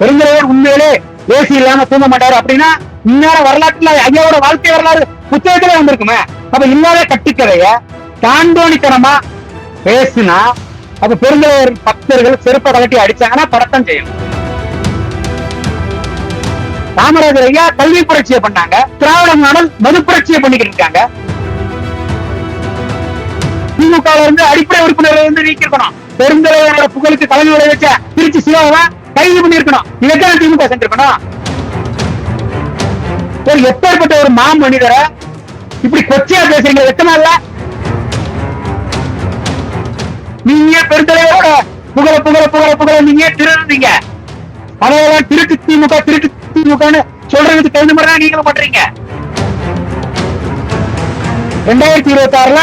பெருந்தலைவர் உண்மையிலே ஏசி இல்லாம தூங்க மாட்டாரு அப்படின்னா இந்நேரம் வரலாற்றுல ஐயாவோட வாழ்க்கை வரலாறு புத்தகத்திலே வந்திருக்குமே. அப்ப இல்லாத கட்டுக்கதைய தாண்டோணித்தனமா பேசுனா அப்ப பெருந்தலைவர் பக்தர்கள் செருப்பை கலட்டி அடிச்சாங்கன்னா படத்தம் செய்யணும் காமராஜர் ஐயா கல்வி புரட்சியை பண்ணாங்க. திராவிட மாடல் மது புரட்சியை பண்ணிக்கிட்டு இருக்காங்க. திமுக இருந்து அடிப்படை உறுப்பினர்கள் வந்து நீக்கிருக்கணும் பெருந்தலைவரோட புகழுக்கு தலைமை வச்ச திருச்சி சிவாவை கைது பண்ணிருக்கணும் இதைத்தான் திமுக செஞ்சிருக்கணும். ஒரு எப்பேற்பட்ட ஒரு மா மனிதரை இப்படி கொச்சையா பேசுறீங்க வெக்கமா இல்ல? நீங்க பெருந்தலைவரோட புகழ புகழ புகழ புகழ நீங்க திருந்தீங்க அதெல்லாம் திருட்டு திமுக திருட்டு திமுகன்னு சொல்றதுக்கு தகுந்த மாதிரி தான் நீங்களும் பண்றீங்க. ரெண்டாயிரத்தி இருபத்தி ஆறுல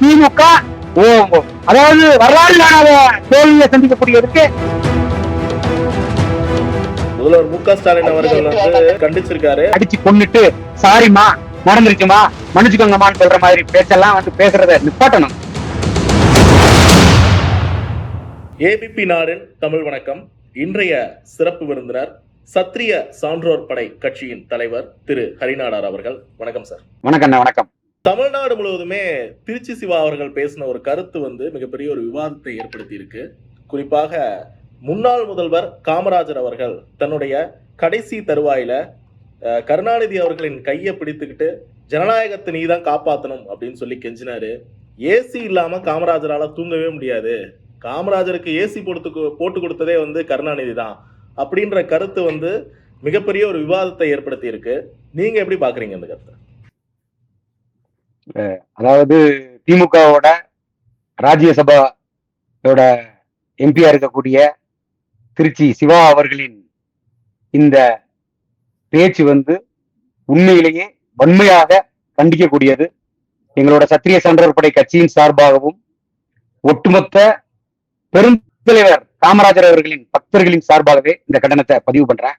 திமுக ஓ ஓ, அதாவது வரலாறு காணாத தோல்வியை சந்திக்கக்கூடியதுக்கு முதல்வர் மு க ஸ்டாலின் அவர்கள் வந்து கண்டிச்சிருக்காரு. அடிச்சு கொன்னுட்டு சாரிமா நடந்துருச்சுமா மன்னிச்சுக்கோங்கம்மான்னு சொல்ற மாதிரி பேச்செல்லாம் வந்து பேசுறத நிப்பாட்டணும். ஏபிபி நாடின் தமிழ் வணக்கம். இன்றைய சிறப்பு விருந்தினர் சத்திரிய சான்றோர் படை கட்சியின் தலைவர் திரு ஹரிநாடார் அவர்கள். வணக்கம் சார். வணக்கம் வணக்கம். தமிழ்நாடு முழுவதுமே திருச்சி சிவா அவர்கள் பேசின ஒரு கருத்து வந்து மிகப்பெரிய ஒரு விவாதத்தை ஏற்படுத்தி இருக்கு குறிப்பாக முன்னாள் முதல்வர் காமராஜர் அவர்கள் தன்னுடைய கடைசி தருவாயில கருணாநிதி அவர்களின் கையை பிடித்துக்கிட்டு ஜனநாயகத்தை நீ தான் காப்பாற்றணும் அப்படின்னு சொல்லி கெஞ்சினாரு. ஏசி இல்லாம காமராஜரால தூங்கவே முடியாது. காமராஜருக்கு ஏசி போட்டு போட்டு கொடுத்ததே வந்து கருணாநிதி தான். அப்படின்ற கருத்து வந்து மிகப்பெரிய ஒரு விவாதத்தை ஏற்படுத்தி இருக்கு நீங்க எப்படி பாக்குறீங்க இந்த கருத்தை? அதாவது திமுகவோட ராஜ்யசபாவோட எம்பியா இருக்கக்கூடிய திருச்சி சிவா அவர்களின் இந்த பேச்சு வந்து உண்மையிலேயே வன்மையாக கண்டிக்கக்கூடியது. எங்களோட சத்திரிய சான்றோர் படை கட்சியின் சார்பாகவும் ஒட்டுமொத்த பெருந்தலைவர் காமராஜர் அவர்களின் பக்தர்களின் சார்பாகவே இந்த கண்டனத்தை பதிவு பண்றேன்.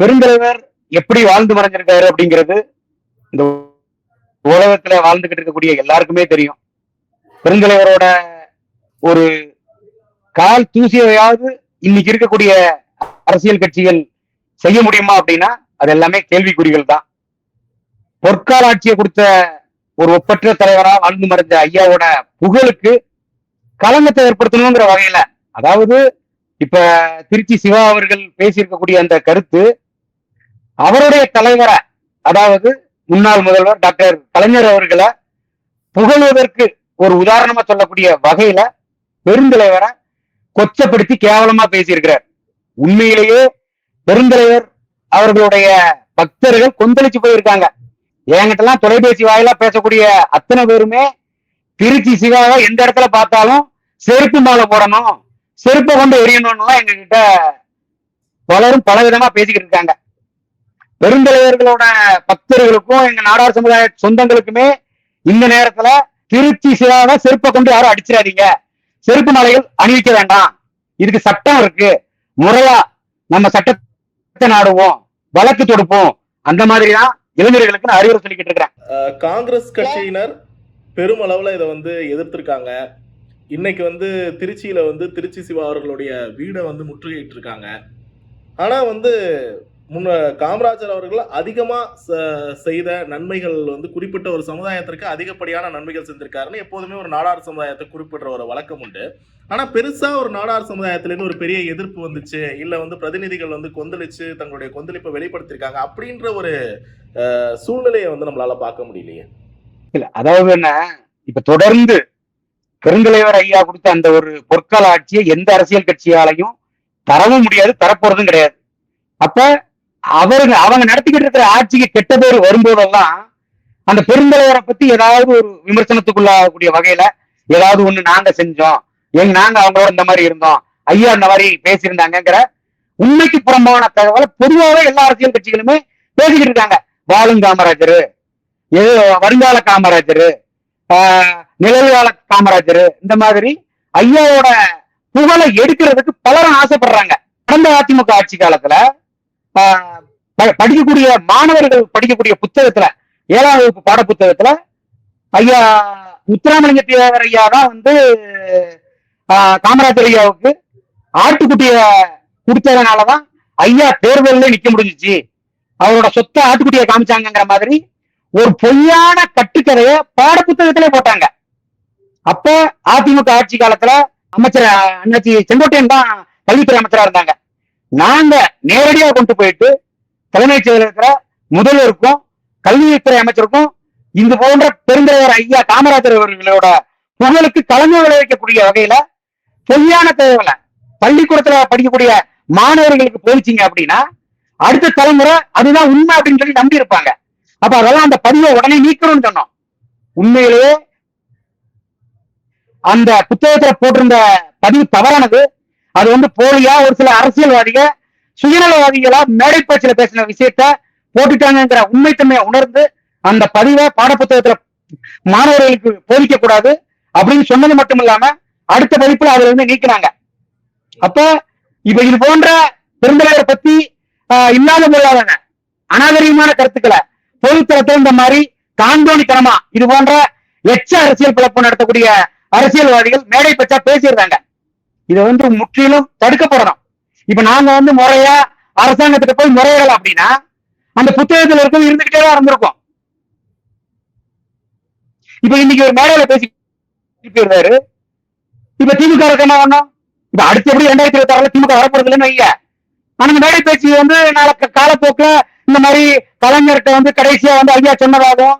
பெருந்தலைவர் எப்படி வாழ்ந்து மறைஞ்சிருக்காரு அப்படிங்கிறது இந்த உலகத்துல வாழ்ந்துகிட்டு இருக்கக்கூடிய எல்லாருக்குமே தெரியும். பெருந்தலைவரோட ஒரு கால் தூசியவையாவது இன்னைக்கு இருக்கக்கூடிய அரசியல் கட்சிகள் செய்ய முடியுமா அப்படின்னா அது எல்லாமே கேள்விக்குறிகள் தான். பொற்கால ஆட்சியை கொடுத்த ஒரு ஒப்பற்ற தலைவரா வாழ்ந்து மறைந்த ஐயாவோட புகழுக்கு களங்கத்தை ஏற்படுத்தணுங்கிற வகையில அதாவது இப்ப திருச்சி சிவா அவர்கள் பேசியிருக்கக்கூடிய அந்த கருத்து அவருடைய தலைவரை அதாவது முன்னாள் முதல்வர் டாக்டர் கலைஞர் அவர்களை புகழ்வதற்கு ஒரு உதாரணமா சொல்லக்கூடிய வகையில பெருந்தலைவரை கொச்சப்படுத்தி கேவலமா பேசியிருக்கிறார். உண்மையிலேயே பெருந்தலைவர் அவர்களுடைய பக்தர்கள் கொந்தளிச்சு போயிருக்காங்க. என்கிட்டலாம் தொலைபேசி வாயிலா பேசக்கூடிய அத்தனை பேருமே திருச்சி சிவாவை எந்த இடத்துல பார்த்தாலும் செருப்பு மேலே போடணும் செருப்பை கொண்டு எரியணும்லாம் எங்க கிட்ட பலரும் பல விதமா பேசிக்கிட்டு இருக்காங்க. பெருந்தலைவர்களோட பக்தர்களுக்கும் எங்க நாடார் சமுதாய சொந்தங்களுக்குமே இந்த நேரத்துல திருச்சி சிவாவை செருப்பை கொண்டு யாரும் அடிச்சிடாதீங்க. செருப்பு மலைகள் அணிவிக்க வேண்டாம். இதுக்கு சட்டம் இருக்கு. முறையா நம்ம சட்டத்தை நாடுவோம். வழக்கு தொடுப்போம். அந்த மாதிரிதான் இளைஞர்களுக்கு நான் அறிவுரை சொல்லிக்கிட்டு இருக்கிறேன். காங்கிரஸ் கட்சியினர் பெருமளவுல இதை வந்து எதிர்த்திருக்காங்க. இன்னைக்கு வந்து திருச்சியில வந்து திருச்சி சிவா அவர்களுடைய வீடை வந்து முற்றுகையிட்டு இருக்காங்க ஆனா வந்து முன்ன காமராஜர் அவர்கள் அதிகமா செய்த நன்மைகள் வந்து குறிப்பிட்ட ஒரு சமுதாயத்திற்கு அதிகப்படியான நன்மைகள் செஞ்சிருக்காருன்னு எப்போதுமே ஒரு நாடார் சமுதாயத்தை குறிப்பிடுற ஒரு வழக்கம் உண்டு. ஆனா பெருசா ஒரு நாடார் சமுதாயத்திலேருந்து ஒரு பெரிய எதிர்ப்பு வந்துச்சு இல்லை வந்து பிரதிநிதிகள் வந்து கொந்தளிச்சு தங்களுடைய கொந்தளிப்பை வெளிப்படுத்தியிருக்காங்க அப்படின்ற ஒரு அஹ், சூழ்நிலையை வந்து நம்மளால பார்க்க முடியலையே. இல்ல அதாவது என்ன இப்ப தொடர்ந்து பெருந்தலைவர் ஐயா கொடுத்த அந்த ஒரு பொற்கால ஆட்சியை எந்த அரசியல் கட்சியாலையும் தரவும் முடியாது தரப்போறதும் கிடையாது. அப்ப அவருங்க அவங்க நடத்திக்கிட்டு இருக்கிற ஆட்சிக்கு கெட்ட பேர் வரும்போதெல்லாம் அந்த பெருந்தலைவரை பத்தி ஏதாவது ஒரு விமர்சனத்துக்குள்ளாகக்கூடிய வகையில ஏதாவது ஒண்ணு நாங்க செஞ்சோம். எங்க நாங்க அவங்களோட இந்த மாதிரி இருந்தோம். ஐயா இந்த மாதிரி பேசியிருந்தாங்கங்கிற உண்மைக்கு புறம்பான தகவலை பொதுவாகவே எல்லா அரசியல் கட்சிகளுமே பேசிக்கிட்டு இருக்காங்க. வாழும் காமராஜர் வருங்கால காமராஜர் நிலவுகால காமராஜர் இந்த மாதிரி ஐயாவோட புகழை எடுக்கிறதுக்கு பலரும் ஆசைப்படுறாங்க. கடந்த அதிமுக ஆட்சி காலத்துல படிக்கக்கூடிய மாணவர்கள் படிக்கக்கூடிய புத்தகத்துல ஏழாம் வகுப்பு பாட புத்தகத்துல ஐயா முத்துராமலிங்க தேவர் ஐயா தான் வந்து காமராஜர் ஐயாவுக்கு ஆட்டுக்குட்டிய கொடுத்ததுனாலதான் ஐயா தேர்தலில் நிக்க முடிஞ்சுச்சு. அவரோட சொத்தை ஆட்டுக்குட்டியை காமிச்சாங்கங்கிற மாதிரி ஒரு பொய்யான கட்டுக்கதைய பாடப்புத்தகத்திலே போட்டாங்க. அப்ப அதிமுக ஆட்சி காலத்துல அமைச்சர் அண்ணாச்சி செங்கோட்டையன் தான் கல்வித்துறை அமைச்சரா இருந்தாங்க. நாங்க நேரடியா கொண்டு போயிட்டு தலைமைச் செயலகத்துல முதல்வருக்கும் கல்வித்துறை அமைச்சருக்கும் இது போன்ற பெருந்தலைவர் ஐயா காமராஜர் அவர்களோட புகழுக்கு களங்கம் விளைவிக்கக்கூடிய வகையில பொய்யான தேவையில்ல பள்ளிக்கூடத்துல படிக்கக்கூடிய மாணவர்களுக்கு போயிச்சிங்க அப்படின்னா அடுத்த தலைமுறை அதுதான் உண்மை அப்படின்னு சொல்லி நம்பி இருப்பாங்க அப்ப அதெல்லாம் அந்த பதிவை உடனே நீக்கணும்னு சொன்னோம். உண்மையிலேயே அந்த புத்தகத்துல போட்டிருந்த பதிவு தவறானது. அது வந்து போலியா ஒரு சில அரசியல்வாதிக சுயநலவாதிகளா மேடை பேச்சுல பேசின விஷயத்த போட்டுட்டாங்கிற உண்மைத்தன்மையை உணர்ந்து அந்த பதிவை பாடப்புத்தகத்துல மாணவர்களுக்கு போதிக்க கூடாது அப்படின்னு சொன்னது மட்டும் இல்லாம அடுத்த பதிப்புல அதுல இருந்து நீக்கினாங்க. அப்ப இப்ப இது போன்ற பெருந்தலைவரை பத்தி இல்லாத முடியாதவங்க அநாகரிகமான கருத்துக்களை பொதுத்தளத்துல இந்த மாதிரி காந்தோணித்தனமா இது போன்ற எச்ச அரசியல் பிளப்பு நடத்தக்கூடிய அரசியல்வாதிகள் மேடை பச்சா பேசிடுறாங்க இதை வந்து முற்றிலும் தடுக்கப்படணும். இப்ப நாங்க வந்து முறையா அரசாங்கத்துக்கு போய் முறையிடலாம் அப்படின்னா அந்த புத்தகத்துல இருக்கும் இருந்துகிட்டே தான் இருந்திருக்கும். இப்ப இன்னைக்கு ஒரு மேடையில பேசி இருந்தாரு இப்ப திமுக என்ன பண்ணோம்? இப்ப அடுத்து எப்படி ரெண்டாயிரத்தி இருபத்தி ஆறுல திமுக வரப்போறது இல்லைன்னு வைங்க. ஆனா இந்த மேடை பேச்சு வந்து நாளைக்கு காலப்போக்கில் காலப்போக்குல இந்த மாதிரி கலைஞர்கிட்ட வந்து கடைசியா வந்து ஐயா சொன்னதாகவும்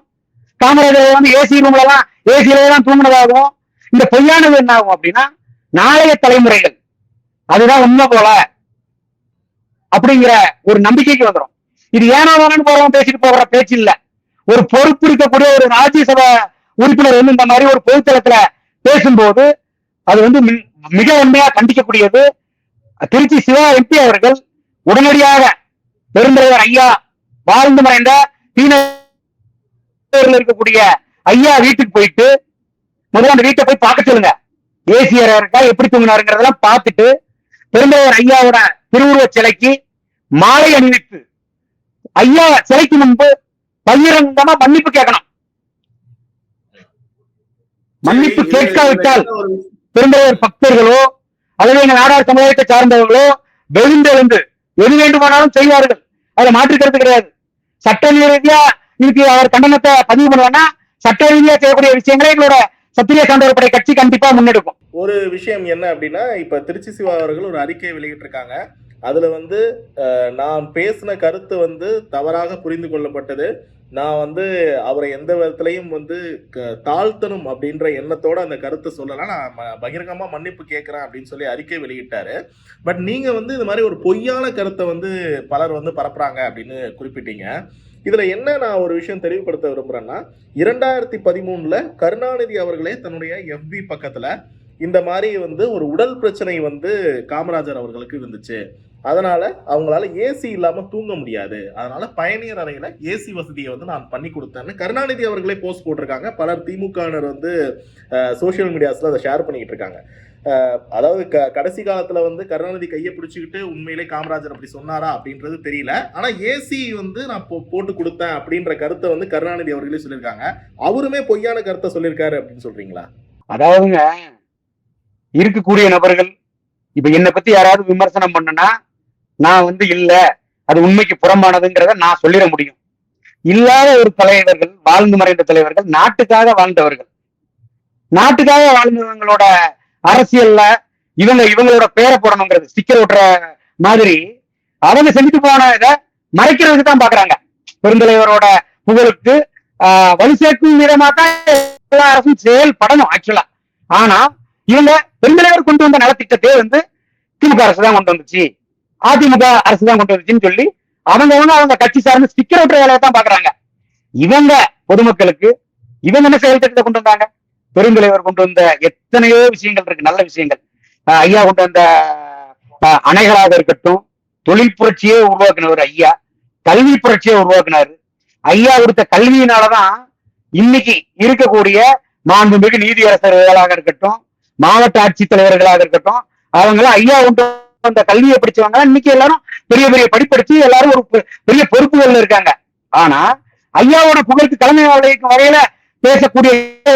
காமராஜர் வந்து ஏசி ரூம்ல எல்லாம் ஏசியில தான் தூங்கினதாகவும் இந்த பொய்யானது என்ன ஆகும் அப்படின்னா நாளைய தலைமுறைகள். அதுதான் உண்மை போல. அப்படிங்கிற ஒரு நம்பிக்கைக்கு வந்துடும் இது ஏனோ தானு போறவன் பேசிட்டு போகிற பேச்சு இல்ல. ஒரு பொறுப்பு இருக்கக்கூடிய ஒரு ராஜ்யசபா உறுப்பினர் வந்து இந்த மாதிரி ஒரு பொதுத்தளத்துல பேசும்போது அது வந்து மிக உண்மையா கண்டிக்கக்கூடியது. திருச்சி சிவா எம்பி அவர்கள் உடனடியாக பெருந்தலைவர் ஐயா வாழ்ந்து மறைந்த தீனூர்ல இருக்கக்கூடிய ஐயா வீட்டுக்கு போயிட்டு முதல்ல அந்த வீட்டை போய் பார்க்க சொல்லுங்க. இருக்கா எப்படி தூங்கினாருங்கிறதெல்லாம் பார்த்துட்டு பெருந்தலைவர் ஐயாவோட திருவுருவச் சிலைக்கு மாலை அணிவித்து ஐயா சிலைக்கு முன்பு பகிரங்கமா மன்னிப்பு கேட்கணும். மன்னிப்பு கேட்காவிட்டால் பெருந்தலைவர் பக்தர்களோ அல்லது எங்க நாடார் சமுதாயத்தை சார்ந்தவர்களோ வெகுந்தெழுந்து எது வேண்டுமானாலும் செய்வார்கள். அதுல மாற்றுக்கிறது கிடையாது. சட்ட ரீதியா இதுக்கு அவர் கண்டனத்தை பதிவு பண்ணுவாங்கன்னா சட்ட ரீதியா செய்யக்கூடிய விஷயங்களை எங்களோட சத்திரிய சான்றோர் கட்சி கண்டிப்பா முன்னெடுக்கும். ஒரு விஷயம் என்ன அப்படின்னா இப்ப திருச்சி சிவா அவர்கள் ஒரு அறிக்கையை வெளியிட்டிருக்காங்க. அதுல வந்து நான் பேசின கருத்து வந்து தவறாக புரிந்து கொள்ளப்பட்டது. நான் வந்து அவரை எந்த விதத்திலையும் வந்து க- தாழ்த்தணும் அப்படின்ற எண்ணத்தோட அந்த கருத்தை சொல்லலாம் நான் ம- பகிரங்கமா மன்னிப்பு கேட்குறேன் அப்படின்னு சொல்லி அறிக்கை வெளியிட்டாரு. பட் நீங்க வந்து இது மாதிரி ஒரு பொய்யான கருத்தை வந்து பலர் வந்து பரப்புறாங்க அப்படின்னு குறிப்பிட்டீங்க. இதுல என்ன நான் ஒரு விஷயம் தெளிவுபடுத்த விரும்புறேன்னா இரண்டாயிரத்தி பதிமூணுல கருணாநிதி அவர்களே தன்னுடைய எஃபி பக்கத்துல இந்த மாதிரி வந்து ஒரு உடல் பிரச்சனை வந்து காமராஜர் அவர்களுக்கு இருந்துச்சு அதனால அவங்களால ஏசி இல்லாம தூங்க முடியாது. அதனால பயணியர் அறையில ஏசி வசதியை வந்து நான் பண்ணி கொடுத்தேன்னு கருணாநிதி அவர்களே போஸ்ட் போட்டிருக்காங்க. பலர் திமுகவினர் வந்து சோசியல் மீடியாஸ்ல அதை ஷேர் பண்ணிக்கிட்டு இருக்காங்க. அதாவது க- கடைசி காலத்துல வந்து கருணாநிதி கையை பிடிச்சிக்கிட்டு உண்மையிலே காமராஜர் அப்படி சொன்னாரா அப்படின்றது தெரியல. ஆனா ஏசி வந்து நான் போ- போட்டு கொடுத்தேன் அப்படின்ற கருத்தை வந்து கருணாநிதி அவர்களே சொல்லியிருக்காங்க. அவருமே பொய்யான கருத்தை சொல்லியிருக்காரு அப்படின்னு சொல்றீங்களா? அதாவதுங்க இருக்கக்கூடிய நபர்கள் இப்ப என்னை பத்தி யாராவது விமர்சனம் பண்ணனா நான் வந்து இல்ல அது உண்மைக்கு புறம்பானதுங்கிறத நான் சொல்லிட முடியும். இல்லாத ஒரு தலைவர்கள் வாழ்ந்து மறைந்த தலைவர்கள் நாட்டுக்காக வாழ்ந்தவர்கள். நாட்டுக்காக வாழ்ந்தவங்களோட அரசியல்ல இவங்க இவங்களோட பேரை போடணுங்கிறது ஸ்டிக்கர் ஓட்டுற மாதிரி அவங்க செஞ்சுட்டு போன இதை மறைக்கிறதுக்கு தான் பாக்குறாங்க. பெருந்தலைவரோட புகழுக்கு ஆஹ், வலு சேர்க்கும் விதமா தான் எல்லா அரசும் செயல்படணும் ஆக்சுவலா ஆனா இவங்க பெருந்தலைவர் கொண்டு வந்த நலத்திட்டத்தை வந்து திமுக அரசு தான் கொண்டு வந்துச்சு. அதிமுக அரசு தான் கொண்டு வந்துச்சுன்னு சொல்லி அவங்க அவங்க அவங்க கட்சி சார்ந்து ஸ்டிக்கர் ஒட்டுற வேலையை தான் பாக்குறாங்க இவங்க பொதுமக்களுக்கு இவங்க என்ன செயல் திட்டத்தை கொண்டு வந்தாங்க? பெருந்தலைவர் கொண்டு வந்த எத்தனையோ விஷயங்கள் இருக்கு நல்ல விஷயங்கள். ஐயா கொண்டு வந்த அணைகளாக இருக்கட்டும் தொழில் புரட்சியே உருவாக்குனவர் ஐயா. கல்வி புரட்சியை உருவாக்குனாரு. ஐயா கொடுத்த கல்வியினாலதான் இன்னைக்கு இருக்கக்கூடிய மாண்புமிகு நீதியரசர்களாக இருக்கட்டும் மாவட்ட ஆட்சித்தலைவர்களாக இருக்கட்டும் அவங்களாம் ஐயா கொண்டு அந்த கல்வியை படிச்சவங்க இன்னைக்கு எல்லாரும் பெரிய பெரிய படிப்படிச்சு எல்லாரும் ஒரு பெரிய பொறுப்புகள்ல இருக்காங்க. ஆனா ஐயாவோட புகழுக்கு தலைமை வகிக்கும் வகையில பேசக்கூடிய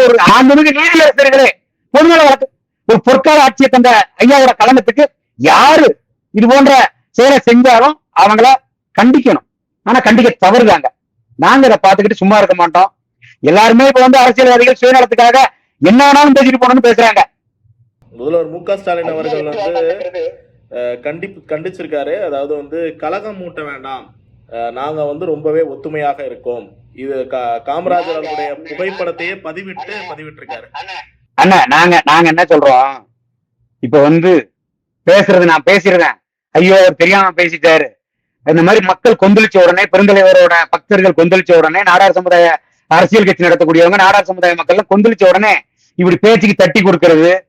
ஒரு ஆண்டுமிகு நீதியரசர்களே பொதுநல வழக்கு ஒரு பொற்கால ஆட்சியை தந்த ஐயாவோட கலனத்துக்கு யாரு இது போன்ற செயலை செஞ்சாலும் அவங்கள கண்டிக்கணும். ஆனா கண்டிக்க தவறுதாங்க. நாங்க இதை பார்த்துக்கிட்டு சும்மா இருக்க மாட்டோம். எல்லாருமே இப்ப வந்து அரசியல்வாதிகள் சுயநலத்துக்காக என்ன வேணாலும் பேசிட்டு போனோம்னு பேசுறாங்க. முதல்வர் மு க ஸ்டாலின் அவர்கள் வந்து கண்டிப்பு கண்டிச்சிருக்காரு. அதாவது வந்து கலகம் மூட்ட வேண்டாம். நாங்க வந்து ரொம்பவே ஒத்துமையாக இருக்கோம். இது கா- காமராஜர் அவருடைய புகைப்படத்தையே பதிவிட்டு பதிவிட்டிருக்காரு. அண்ணா. நாங்க நாங்க என்ன சொல்றோம்? இப்ப வந்து பேசுறது நான் பேசிடுறேன் ஐயோ அவர் தெரியாம பேசிட்டாரு. இந்த மாதிரி மக்கள் கொந்தளிச்ச உடனே பெருந்தலைவரோட பக்தர்கள் கொந்தளிச்ச உடனே நாடார் சமுதாய அரசியல் கட்சி நடத்தக்கூடியவங்க நாடார் சமுதாய மக்கள் கொந்தளிச்ச உடனே இப்படி பேச்சுக்கு தட்டி கொடுக்கறது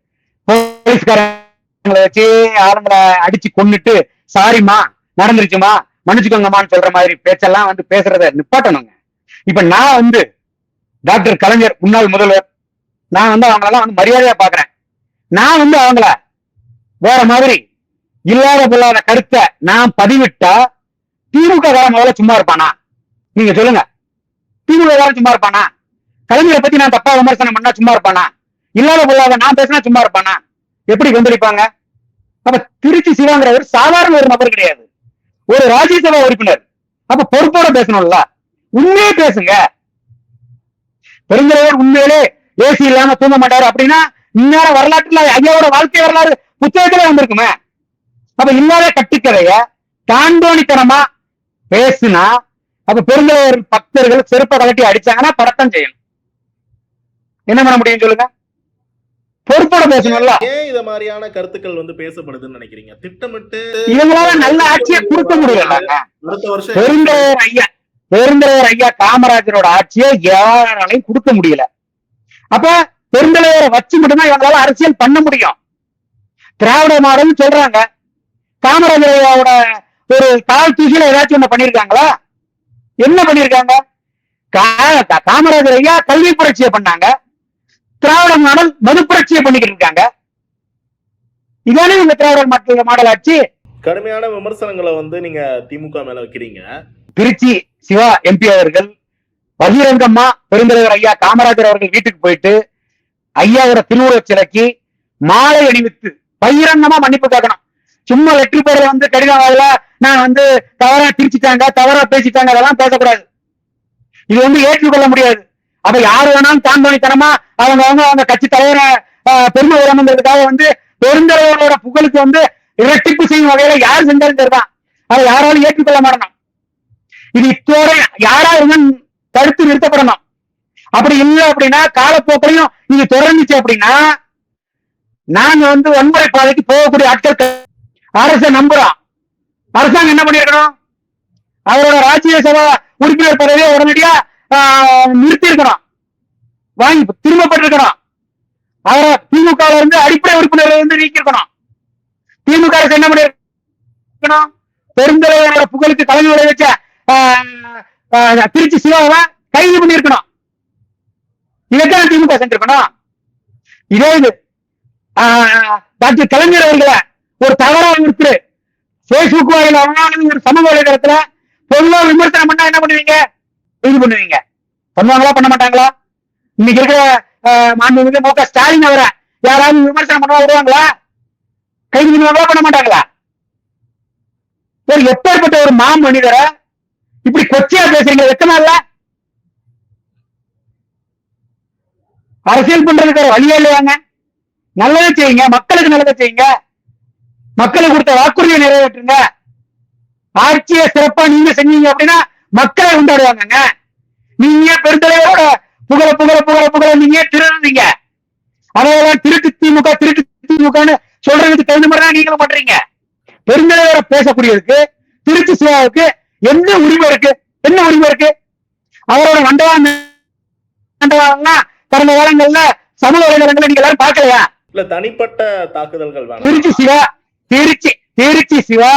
போலீஸ்காரங்களை வச்சு ஆளுங்களை அடிச்சு கொன்னுட்டு சாரிம்மா நடந்துருச்சுமா மன்னிச்சுக்கோங்கம்மான்னு சொல்ற மாதிரி பேச்செல்லாம் வந்து பேசுறத நிப்பாட்டணுங்க. இப்ப நான் வந்து டாக்டர் கலைஞர் முன்னாள் முதல்வர். நான் வந்து அவங்களெல்லாம் வந்து மரியாதையா பாக்குறேன். நான் வந்து அவங்கள வேற மாதிரி இல்லாத பொல்லாத கருத்தை நான் பதிவிட்டா திமுக வேற முதல்ல சும்மா இருப்பானா? நீங்க சொல்லுங்க. திமுக வேற சும்மா இருப்பானா? கலைஞரை பத்தி நான் தப்பா விமர்சனம் பண்ணா சும்மா இருப்பானா? இல்லாத பொல்லாத நான் பேசினா சும்மா இருப்பானா? எப்படி கொந்தளிப்பாங்க அப்ப திருச்சி சிவாங்கிறவர் சாதாரண ஒரு நபர் கிடையாது. ஒரு ராஜ்யசபா உறுப்பினர். அப்ப பொறுப்போட பேசணும்ல. உண்மையே பேசுங்க. பெருந்தலைவர் உண்மையிலே ஏசி இல்லாம தூங்க மாட்டாரு அப்படின்னா இந்நேரம் வரலாற்றுல ஐயாவோட வாழ்க்கை வரலாறு புத்தகத்திலே வந்திருக்குமே. அப்ப இல்லாத கட்டுக்கதைய தாண்டோணித்தனமா பேசுனா அப்ப பெருந்தலைவர் பக்தர்கள் செருப்பை கலட்டி அடிச்சாங்கன்னா படத்தம் செய்யணும். என்ன பண்ண முடியும் சொல்லுங்க? பொறுப்போட பேசணும்ல. ஏன் இத மாதிரியான கருத்துக்கள் வந்து பேசப்படுதுன்னு நினைக்கிறீங்க? திட்டமிட்டு இவங்களால நல்ல ஆட்சியை கொடுக்க முடியலங்க. அடுத்த வருஷம் பெருந்தலைவர் ஐயா பெருந்தலைவர் ஐயா காமராஜரோட ஆட்சியை யாராலையும் கொடுக்க முடியல. அப்ப பெருந்தலைவரை வச்சு மட்டும்தான் இவங்களால அரசியல் பண்ண முடியும். திராவிட மாடல் சொல்றாங்க. காமராஜர் ஐயாவோட ஒரு கால் தூசியில ஏதாச்சும் ஒண்ணு பண்ணிருக்காங்களா என்ன பண்ணிருக்காங்க காமராஜர் ஐயா கல்வி புரட்சியை பண்ணாங்க. திராவிட மாடல் மது புரட்சியை பண்ணிக்கிட்டு இருக்காங்க. இதானே இந்த திராவிட மாடல் மாடல் ஆட்சி. கடுமையான விமர்சனங்களை வந்து நீங்க திமுக மேல வைக்கிறீங்க. திருச்சி சிவா எம்பி அவர்கள் பகிரங்கமா பெருந்தலைவர் ஐயா காமராஜர் அவர்கள் வீட்டுக்கு போயிட்டு ஐயாவோட திருவுருவச் சிலைக்கு மாலை அணிவித்து பகிரங்கமா மன்னிப்பு கேட்கணும். சும்மா லெட்டர் பேர்ல வந்து கடிதம் வாயில நான் வந்து தவறா திரிச்சிட்டாங்க தவறா பேசிட்டாங்க அதெல்லாம் பேசக்கூடாது. இது வந்து ஏற்றுக்கொள்ள முடியாது. அப்ப யாரு வேணாலும் தாண்டோனித்தனமா அவங்க அவங்க அவங்க கட்சி தலைவரை பெருமை வரணுங்கிறதுக்காக வந்து பெருந்தலைவரோட புகழுக்கு வந்து இரட்டிப்பு செய்யும் வகையில யார் செஞ்சாலும் சரிதான். அதை யாராலும் ஏற்றுக்கொள்ள மாட்டணும் இது இத்தோட யாரா இருந்தாலும் தடுத்து நிறுத்தப்படணும். அப்படி இல்லை அப்படின்னா காலப்போக்கிலையும் நீங்க தொடர்ந்துச்சு அப்படின்னா நாங்க வந்து வன்முறை பாதைக்கு போகக்கூடிய ஆட்கள் அரச அரசை நம்புறோம். அரசாங்கம் என்ன பண்ணிருக்கணும் அவரோட ராஜ்யசபா உறுப்பினர் பதவியை உடனடியா நிறுத்தி இருக்கிறான் வாங்கி திரும்பப்பட்டிருக்கிறான் பெற்றிருக்கணும் அவரை திமுக இருந்து அடிப்படை உறுப்பினர்ல இருந்து நீக்கிருக்கணும் திமுக என்ன பண்ணிருக்கணும் பெருந்தலைவரோட புகழுக்கு தலைமை உடைய வச்ச திருச்சி சிவாவை கைது பண்ணிருக்கணும் இதைத்தான் திமுக செஞ்சிருக்கணும் இதே இது டாக்டர் கலைஞர் அவர்களை ஒரு தவறா இருக்கு பேஸ்புக் வாயில ஒரு சமூக வலைதளத்துல பொதுவாக விமர்சனம் பண்ணா என்ன பண்ணுவீங்க? இது பண்ணுவீங்க. பண்ணுவாங்களா பண்ண மாட்டாங்களா? இன்னைக்கு இருக்கிற ஆஹ், மாண்புமிகு மு க ஸ்டாலின் அவரை யாராவது விமர்சனம் பண்ண வருவாங்களா கைது பண்ணுவாங்களா பண்ண மாட்டாங்களா? ஒரு எப்பேற்பட்ட ஒரு மா மனிதரை இப்படி கொச்சையா பேசுறீங்க வெக்கமா இல்ல? அரசியல் பண்றதுக்கு ஒரு வழியே இல்லையாங்க? நல்லதை செய்யுங்க மக்களுக்கு நல்லதை செய்யுங்க. மக்களுக்கு கொடுத்த வாக்குறுதியை நிறைவேற்றுங்க. ஆட்சியை சிறப்பா நீங்க செஞ்சீங்க அப்படின்னா மக்களை கொண்டாடுவாங்கங்க நீங்க பெருந்தலைவரோட புகழ புகழ புகழ புகழ நீங்க திருடுறீங்க? அதையெல்லாம் திருட்டு திமுக திருட்டு திமுகன்னு சொல்றதுக்கு தகுந்த மாதிரி தான் நீங்களும் பண்றீங்க. பெருந்தலைவரை பேசக்கூடியதுக்கு திருச்சி சிவாவுக்கு என்ன உரிமை இருக்கு? என்ன உரிமை இருக்கு? அவரோட மண்டபம்லாம் கடந்த காலங்கள்ல சமூக வலைதளங்களை நீங்க எல்லாரும் பார்க்கலையா? இல்ல தனிப்பட்ட தாக்குதல்கள் திருச்சி சிவா திருச்சி திருச்சி சிவா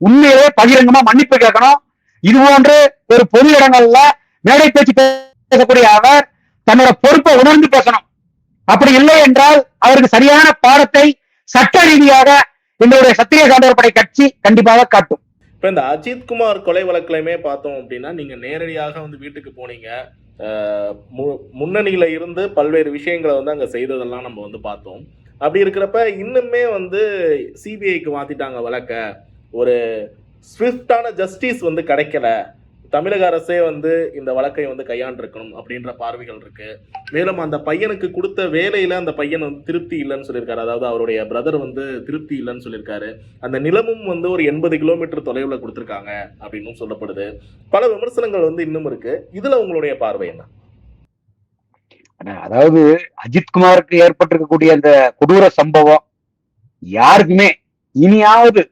உண்மையிலே பகிரங்கமா மன்னிப்பு கேட்கணும். இது போன்று ஒரு பொது இடங்கள்ல மேடை பேச்சு பேசக்கூடிய அவர் தன்னோட பொறுப்பை உணர்ந்து பேசணும். அப்படி இல்லை என்றால் அவருக்கு சரியான பாடத்தை சட்ட ரீதியாக எங்களுடைய சத்திரிய சான்றோர் படை கட்சி கண்டிப்பாக காட்டும். இப்ப இந்த அஜித் குமார் கொலை வழக்குலையுமே பார்த்தோம் அப்படின்னா நீங்க நேரடியாக வந்து வீட்டுக்கு போனீங்க. மு- முன்னணியில இருந்து பல்வேறு விஷயங்களை வந்து அங்க செய்ததெல்லாம் நம்ம வந்து பார்த்தோம். அப்படி இருக்கிறப்ப இன்னுமே வந்து சிபிஐக்கு மாத்திட்டாங்க வழக்க. ஒரு ஸ்விஃப்டான ஜஸ்டிஸ் வந்து கிடைக்கல. தமிழக அரசே வந்து இந்த வழக்கை வந்து கையாண்டிருக்கணும் அப்படின்ற பார்வைகள் இருக்கு. மேலும் அந்த பையனுக்கு கொடுத்த வேலையில அந்த பையன் வந்து திருப்தி இல்லைன்னு சொல்லியிருக்காரு. அதாவது அவருடைய பிரதர் வந்து திருப்தி இல்லைன்னு சொல்லியிருக்காரு. அந்த நிலமும் வந்து ஒரு எண்பது கிலோமீட்டர் தொலைவில் கொடுத்துருக்காங்க அப்படின்னும் சொல்லப்படுது. பல விமர்சனங்கள் வந்து இன்னும் இருக்கு. இதுல உங்களுடைய பார்வை என்ன? அதாவது அஜித்குமாருக்கு ஏற்பட்டிருக்கக்கூடிய அந்த கொடூர சம்பவம் யாருக்குமே இனியாவது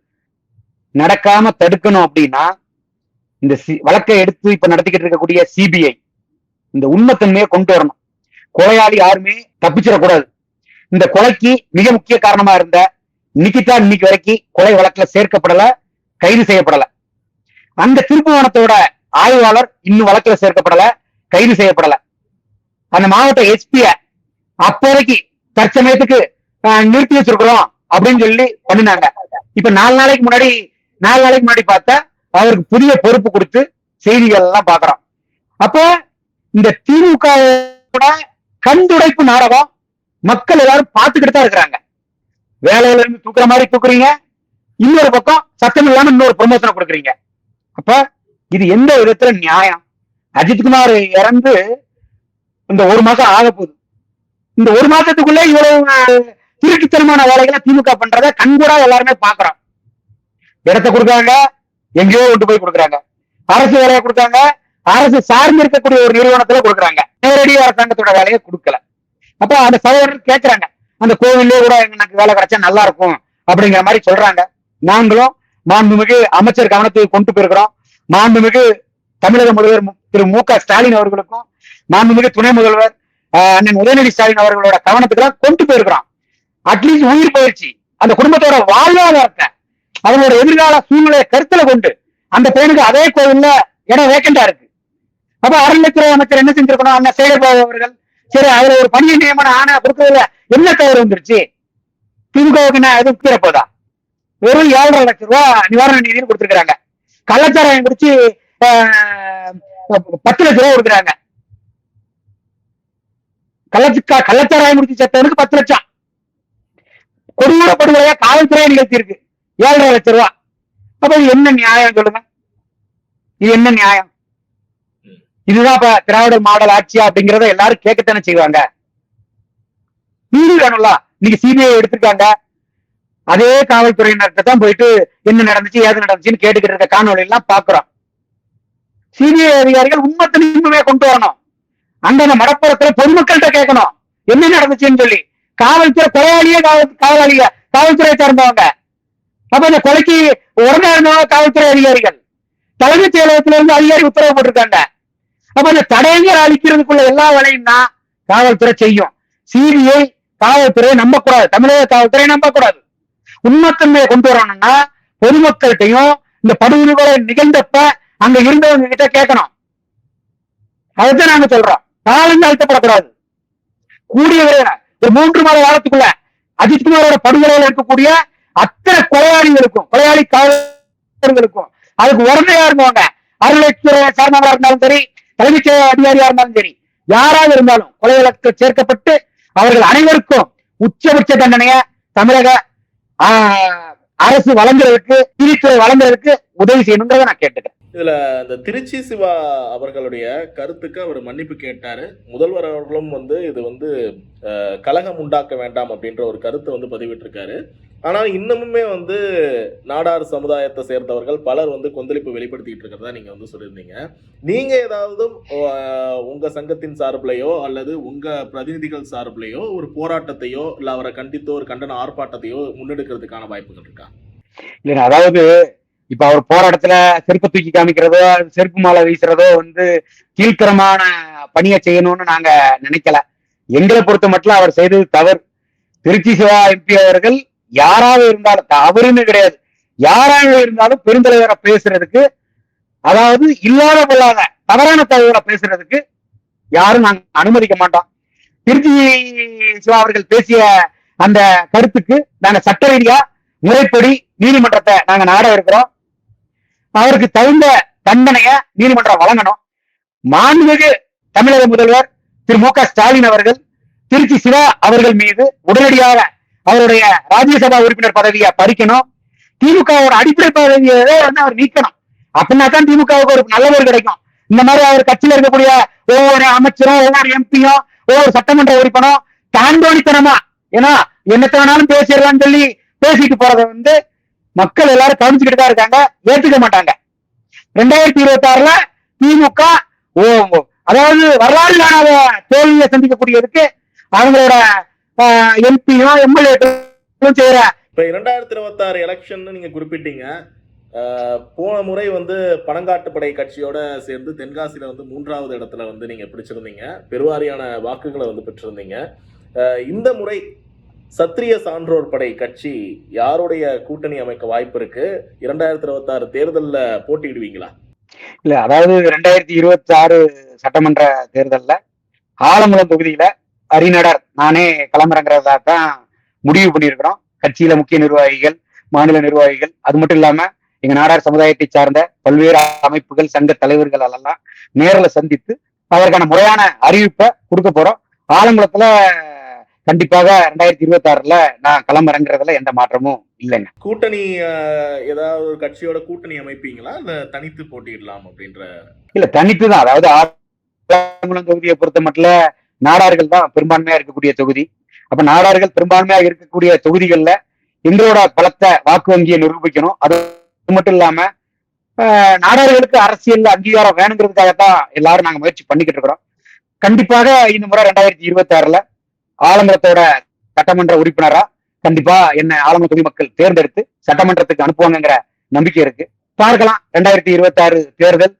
நடக்காம தடுக்கணும் அப்படின்னா இந்த சி- வழக்கை எடுத்து இப்ப நடத்திக்கிட்டு இருக்கக்கூடிய சிபிஐ இந்த உண்மைத்தன்மையை கொண்டு வரணும். கொலையாளி யாருமே தப்பிச்சிடக்கூடாது. இந்த கொலைக்கு மிக முக்கிய காரணமா இருந்த நிக்கிதா இன்னைக்கு வரைக்கும் கொலை வழக்குல சேர்க்கப்படல கைது செய்யப்படல. அந்த திருப்புவனத்தோட ஆய்வாளர் இன்னும் வழக்குல சேர்க்கப்படல கைது செய்யப்படல. அந்த மாவட்ட எஸ்பிய அப்போதைக்கு தற்சமயத்துக்கு ஆஹ், நிறுத்தி வச்சிருக்கிறோம் அப்படின்னு சொல்லி பண்ணினாங்க. இப்ப நாலு நாளைக்கு முன்னாடி நாலு நாளைக்கு முன்னாடி பார்த்தா அவருக்கு புதிய பொறுப்பு கொடுத்து செய்திகள் எல்லாம் பாக்குறோம் அப்போ இந்த திமுக கண்துடைப்பு நாடகம் மக்கள் எல்லாரும் பார்த்துக்கிட்டு தான் இருக்கிறாங்க. வேலையில இருந்து தூக்குற மாதிரி தூக்குறீங்க. இன்னொரு பக்கம் சத்தம் இல்லாம இன்னொரு ப்ரொமோஷனை கொடுக்குறீங்க. அப்ப இது எந்த விதத்துல நியாயம்? அஜித்குமார் இறந்து இந்த ஒரு மாசம் ஆக போகுது. இந்த ஒரு மாசத்துக்குள்ள இவ்வளவு திருட்டுத்தனமான வேலைகளை திமுக பண்றத கண்கூடா எல்லாருமே பாக்குறோம் இடத்தை கொடுக்குறாங்க எங்கேயோ கொண்டு போய் கொடுக்குறாங்க. அரசு வேலையை கொடுக்குறாங்க அரசு சார்ந்து இருக்கக்கூடிய ஒரு நிறுவனத்துல கொடுக்குறாங்க. நேரடியாக அரசாங்கத்தோட வேலையை கொடுக்கல. அப்ப அந்த சகோதரர் கேட்கறாங்க அந்த கோவிலே கூட எனக்கு வேலை கிடைச்சா நல்லா இருக்கும் அப்படிங்கிற மாதிரி சொல்றாங்க. நாங்களும் மாண்புமிகு அமைச்சர் கவனத்துக்கு கொண்டு போயிருக்கிறோம். மாண்புமிகு தமிழக முதல்வர் திரு மு க ஸ்டாலின் அவர்களுக்கும் மாண்புமிகு துணை முதல்வர் அண்ணன் உதயநிதி ஸ்டாலின் அவர்களோட கவனத்துக்கு கொண்டு போயிருக்கிறோம். அட்லீஸ்ட் உயிர் பயிற்சி அந்த குடும்பத்தோட வாழ்வாதாரத்தை அவங்களோட எதிர்கால சூழ்நிலையை கருத்துல கொண்டு அந்த பையனுக்கு அதே கோவில்ல இடம் வேக்கண்டா இருக்கு. அப்ப அறநிலைத்துறை அமைச்சர் என்ன செஞ்சிருக்கணும்? அண்ணா சேகர்பாபு அவர்கள் சரி அதுல ஒரு பணிய நியமன ஆணை கொடுக்கறதுல என்ன தவறு வந்துருச்சு? திமுகவுக்கு நான் எதுவும் கீழே போதா? வெறும் ஏழரை லட்சம் ரூபாய் நிவாரண நிதினு கொடுத்துருக்காங்க கள்ளச்சாராயம் குறிச்சு பத்து லட்சம் ரூபா கொடுக்குறாங்க. கள்ளச்சா கள்ளச்சாராயம் முடிச்சு செத்தவனுக்கு பத்து லட்சம். கொடூர படுகொலையா காவல்துறையை நிகழ்த்தி இருக்கு ஏழரை லட்சம் ரூபாய் அப்ப என்ன நியாயம் சொல்லுங்க? இது என்ன நியாயம்? இதுதான் இப்ப திராவிடர் மாடல் ஆட்சியா அப்படிங்கறத எல்லாரும் கேட்கத்தானே செய்வாங்க. நீதி வேணும்ல. இன்னைக்கு சிபிஐ எடுத்திருக்காங்க. அதே காவல்துறையினர்கிட்ட தான் போயிட்டு என்ன நடந்துச்சு ஏது நடந்துச்சுன்னு கேட்டுக்கிட்டு இருக்க காணொளி எல்லாம் பாக்குறோம். சிபிஐ அதிகாரிகள் தனிமே கொண்டு வரணும். அந்தந்த மடப்புறத்துல பொதுமக்கள்கிட்ட கேட்கணும். என்ன நடந்துச்சுன்னு சொல்லி. காவல்துறை கொலையாளியே காவல் காவலாளிக காவல்துறையை சார்ந்தவங்க. அப்ப இந்த கொலைக்கு உடனே இருந்தவங்க காவல்துறை அதிகாரிகள். தலைமைச் செயலகத்துல இருந்து அதிகாரி உத்தரவு போட்டிருக்காங்க. அப்ப இந்த தடயங்கள் அழிக்கிறதுக்குள்ள எல்லா வேலையும் தான் காவல்துறை செய்யும். சிபிஐ காவல்துறையை நம்பக்கூடாது. தமிழக காவல்துறையை நம்பக்கூடாது. உண்மைத்தன்மையை கொண்டு வரணும்னா பொதுமக்கள்கிட்டையும் இந்த படுகொலை நிகழ்ந்தப்ப அங்க இருந்தவங்க கிட்ட கேட்கணும். அதுதான் நாங்க சொல்றோம். காலம் அழுத்தப்படக்கூடாது. கூடிய விரைவில். ஒரு மூன்று மாத காலத்துக்குள்ள. அஜித்குமாரோட படுகொலையில் இருக்கக்கூடிய அத்தனை கொலையாளிகளுக்கும் கொலையாளி காவலர்களுக்கும் அதுக்கு உடனடியா இருந்தவங்க அருளைத்துறை சார்ந்தவங்களா இருந்தாலும் சரி தலைமைச் செயல் அதிகாரியா இருந்தாலும் சரி யாராவது இருந்தாலும் கொலை வழக்கில் சேர்க்கப்பட்டு அவர்கள் அனைவருக்கும் உச்சபட்ச தண்டனைய தமிழக அரசு வழங்குறதுக்கு நீதித்துறை வழங்குறதுக்கு உதவி செய்யணுங்கிறத நான் கேட்டுக்கிறேன். இதில் இந்த திருச்சி சிவா அவர்களுடைய கருத்துக்கு அவர் மன்னிப்பு கேட்டார். முதல்வர் அவர்களும் வந்து இது வந்து கலகம் உண்டாக்க வேண்டாம் அப்படின்ற ஒரு கருத்தை வந்து பதிவிட்டிருக்காரு. ஆனால் இன்னமுமே வந்து நாடார் சமுதாயத்தை சேர்ந்தவர்கள் பலர் வந்து கொந்தளிப்பு வெளிப்படுத்திட்டு இருக்கிறதா நீங்கள் வந்து சொல்லியிருந்தீங்க. நீங்கள் ஏதாவது உங்கள் சங்கத்தின் சார்பிலையோ அல்லது உங்கள் பிரதிநிதிகள் சார்பிலையோ ஒரு போராட்டத்தையோ இல்லை அவரை கண்டித்தோ ஒரு கண்டன ஆர்ப்பாட்டத்தையோ முன்னெடுக்கிறதுக்கான வாய்ப்புகள் இருக்கா? இல்லை அதாவது இப்ப அவர் போராட்டத்துல செருப்பு தூக்கி காமிக்கிறதோ செருப்பு மாலை வீசுறதோ வந்து கீழ்த்தரமான பணியை செய்யணும்னு நாங்க நினைக்கல. எங்களை பொறுத்த மட்டும் அவர் செய்தது தவறு. திருச்சி சிவா எம்பி அவர்கள் யாராக இருந்தாலும் அவருன்னு கிடையாது. யாராக இருந்தாலும் பெருந்தலைவரை பேசுறதுக்கு அதாவது இல்லாத பொல்லாத தவறான தலைவரை பேசுறதுக்கு யாரும் நாங்க அனுமதிக்க மாட்டோம். திருச்சி சிவா அவர்கள் பேசிய அந்த கருத்துக்கு நாங்க சட்ட ரீதியா முறைப்படி நீதிமன்றத்தை நாங்க நாட இருக்கிறோம். அவருக்கு தகுந்த தண்டனைய நீதிமன்றம் வழங்கணும். மாண்புமிகு தமிழக முதல்வர் திரு மு ஸ்டாலின் அவர்கள் திருச்சி சிவா அவர்கள் மீது உடனடியாக அவருடைய ராஜ்யசபா உறுப்பினர் பதவியை பறிக்கணும். திமுகவோட அடிப்படை பதவியை வந்து அவர் நீக்கணும். அப்படின்னா தான் திமுகவுக்கு ஒரு நல்ல பேர் கிடைக்கும். இந்த மாதிரி அவர் கட்சியில இருக்கக்கூடிய ஒவ்வொரு அமைச்சரும் ஒவ்வொரு எம்பியும் ஒவ்வொரு சட்டமன்ற உறுப்பினரும் தாண்டோணித்தனமா. ஏன்னா என்னத்த வேணாலும் பேசிடலாம்னு சொல்லி பேசிட்டு போறதை வந்து மக்கள் எல்லாரும் கவனிச்சுக்கிட்டு தான் இருக்காங்க. ஏத்துக்க மாட்டாங்க. ரெண்டாயிரத்தி இருபத்தி ஆறுல திமுக ஓ ஓ, அதாவது வரலாறு காணாத தோல்வியை சந்திக்கக்கூடியதுக்கு அவங்களோட எம்பியும் எம்எல்ஏக்களும் செய்யற இப்ப இரண்டாயிரத்தி இருபத்தாறு எலெக்ஷன் நீங்க குறிப்பிட்டீங்க. போன முறை வந்து பணங்காட்டுப்படை கட்சியோட சேர்ந்து தென்காசியில வந்து மூன்றாவது இடத்துல வந்து நீங்க பிடிச்சிருந்தீங்க. பெருவாரியான வாக்குகளை வந்து பெற்றிருந்தீங்க. இந்த முறை சத்திரிய சான்றோர் படை கட்சி யாருடைய கூட்டணி அமைக்க வாய்ப்பு இருக்கு? இரண்டாயிரத்தி இருபத்தாறு தேர்தல்ல போட்டியிடுவீங்களா? இல்ல அதாவது ரெண்டாயிரத்தி இருபத்தி ஆறு சட்டமன்ற தேர்தல்ல ஆலங்குளம் தொகுதியில அறிநடர் நானே களமிறங்குறதா தான் முடிவு பண்ணியிருக்கிறோம். கட்சியில முக்கிய நிர்வாகிகள் மாநில நிர்வாகிகள் அது மட்டும் இல்லாம எங்க நாடார் சமுதாயத்தை சார்ந்த பல்வேறு அமைப்புகள் சங்க தலைவர்கள் எல்லாம் நேரில் சந்தித்து அதற்கான முறையான அறிவிப்பை கொடுக்க போறோம். ஆலங்குளத்துல கண்டிப்பாக ரெண்டாயிரத்தி இருபத்தி ஆறுல நான் களமிறங்குறதுல எந்த மாற்றமும் இல்லைங்க. கூட்டணி ஏதாவது ஒரு கட்சியோட கூட்டணி அமைப்பீங்களா? இல்ல தனித்து போட்டியிடலாம் அப்படின்ற? இல்ல தனித்து தான். அதாவது ஆலங்குளம் தொகுதியை பொறுத்த மட்டும் நாடார்கள் தான் பெரும்பான்மையா இருக்கக்கூடிய தொகுதி. அப்ப நாடார்கள் பெரும்பான்மையா இருக்கக்கூடிய தொகுதிகள்ல எங்களோட பலத்தை வாக்கு வங்கியை நிரூபிக்கணும். அது மட்டும் இல்லாம நாடார்களுக்கு அரசியல் அங்கீகாரம் வேணுங்கிறதுக்காகத்தான் எல்லாரும் நாங்க முயற்சி பண்ணிக்கிட்டு இருக்கிறோம். கண்டிப்பாக இந்த முறை ரெண்டாயிரத்தி இருபத்தி ஆறுல ஆலங்குளத்தோட சட்டமன்ற உறுப்பினரா கண்டிப்பா என்ன ஆலங்குளம் தொகுதி மக்கள் தேர்ந்தெடுத்து சட்டமன்றத்துக்கு அனுப்புவாங்கங்கிற நம்பிக்கை இருக்கு. பார்க்கலாம். ரெண்டாயிரத்தி இருபத்தி ஆறு தேர்தல்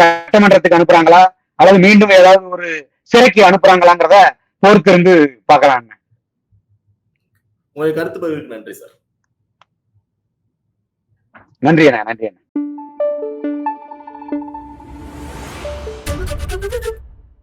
சட்டமன்றத்துக்கு அனுப்புறாங்களா? அல்லது மீண்டும் ஏதாவது ஒரு சிறைக்கு அனுப்புறாங்களாங்கிறத பொறுத்திருந்து பார்க்கலாம் உங்களுடைய கருத்து பதிவுக்கு நன்றி சார். நன்றி அண்ணா நன்றி அண்ணா